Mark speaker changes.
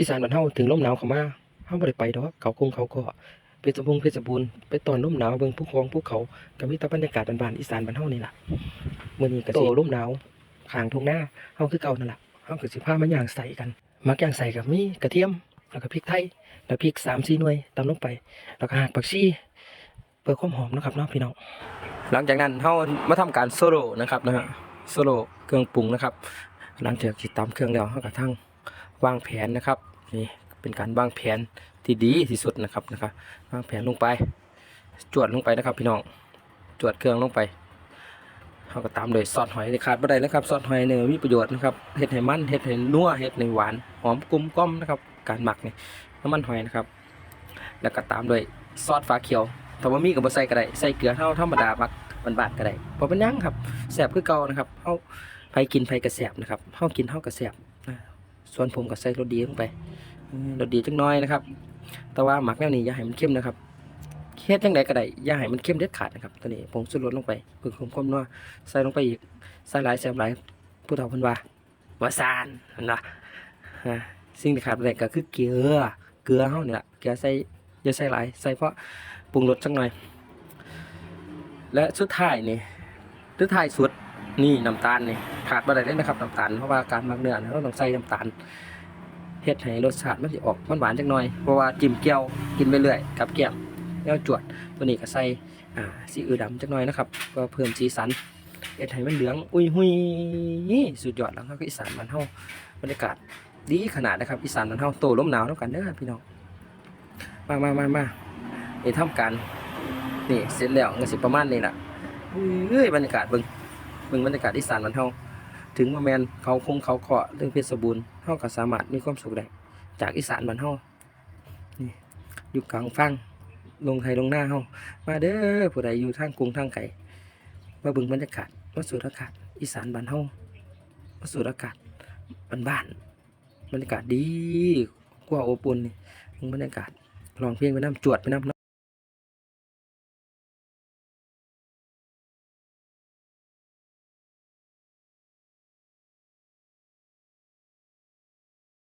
Speaker 1: อีสานบ้านเฮาถึงลมหนาวเข้ามาเฮาบ่ได้ไปดอกเขาคงเขาก็เพชรบุรีเพชรบูรณ์ไปตอนลมหนาวเบิ่งภูเขาภูเขาก็มีแต่บรรยากาศบ้านๆอีสานบ้านเฮานี่ล่ะมื้อนี้ก็สิลมหนาวข้างทุ่งนาเฮาคือเก่านั่นล่ะเฮาก็สิพามาย่างใส่กันมักย่างใส่ก็มีกระเทียมแล้วก็พริกไทยแล้วพริก3-4หน่วยตำลงไป แล้วก็หากผักชีเพื่อความหอมเนาะครับเนาะพี่น้องหลังจากนั้นเฮามาทำการโซโล่นะครับนะฮะโซโล่เครื่องปรุงนะครับ หลังจากที่ตำเครื่องแล้วเฮาก็ทั้ง วางแผนนะครับนี่เป็นการวางแผนที่ดีที่สุดนะครับนะครับวางแผนลงไป จวดลงไปนะครับ พี่น้องจวดเครื่องลงไปเฮาก็ตามด้วยซอสหอยขาดบ่ได้นะครับซอสหอยเนี่ยมีประโยชน์นะครับเฮ็ดให้มันเฮ็ดให้นัวเฮ็ดให้หวานหอมกลมกล่อมนะครับ การหมักนี่น้ำมันหอยนะครับ แล้วก็ตามด้วยซอสฟ้าเขียวถ้าว่ามีก็บ่ใส่ก็ได้ใส่เกลือเท่าธรรมดามักบานๆก็ได้บ่เป็นยังครับแซ่บคือเก่านะครับเฮาไผกินไผก็แซ่บนะครับเฮากินเฮาก็แซ่บ ส่วนผมก็ใส่รสดีลงไปรสดีจักหน้อยนะครับ แต่ว่าหมักแนวนี้อย่าให้มันเข้มนะครับเฮ็ดจังไดก็ได้อย่าให้มันเข้มเด็ดขาดนะครับตัวนี้ผงชูรสลงไปเพิ่มความนัวใส่ลงไปอีกใส่หลายแซ่บหลายผู้เฒ่าเพิ่นว่าว่าซานนะฮะสิ่งที่ขาดบ่ได้ก็คือเกลือเกลือเฮานี่ล่ะเกลือใส่อย่าใส่หลายใส่เพราะปรุงรสสักหน่อย และสุดท้ายนี่สุดท้ายสุดนี่น้ำตาลนี่ ขาดบ่ได้เลยนะครับน้ำตาลเพราะว่าการหมักเนื้อเนี่ยเราต้องใส่น้ำตาลเฮ็ดให้รสชาติมันสิออกหวานๆจักหน่อยเพราะว่าจิ้มแก้วกินไปเรื่อยกับแก้มแล้วจวดตัวนี้ก็ใส่อ่าซีอิ๊วดำจักหน่อยนะครับก็เพิ่มสีสันเฮ็ดให้มันเหลืองอุ้ยหุยสุดยอดแล้วครับอีสานบ้านเฮาบรรยากาศดีขนาดนะครับอีสานบ้านเฮาโตลมหนาวแล้วกันเด้อพี่น้องมามามามานี่ทำการนี่เสร็จแล้วก็สิประมาณนี้แหละเอ้ยบรรยากาศเบิ่งเบิ่งบรรยากาศอีสานมันเฮา ถึงว่าแมนเขาคงเขาเคาะเรื่องเพชรบูรณ์เฮาก็สามารถมีความสุขได้จากอีสานบ้านเฮานี่อยู่กลางฟังลงไทยลงหน้าเฮามาเด้อผู้ใดอยู่ทางกรุงทางไกลมาบิ่งบรรยากาศมาสูดอากาศ อีสานบ้านเฮามาสูดอากาศบ้านๆบรรยากาศดีกว่าโอบอุ่นนี่เบิ่งบรรยากาศลองเพลงไปน้ำจวดไปน้ำ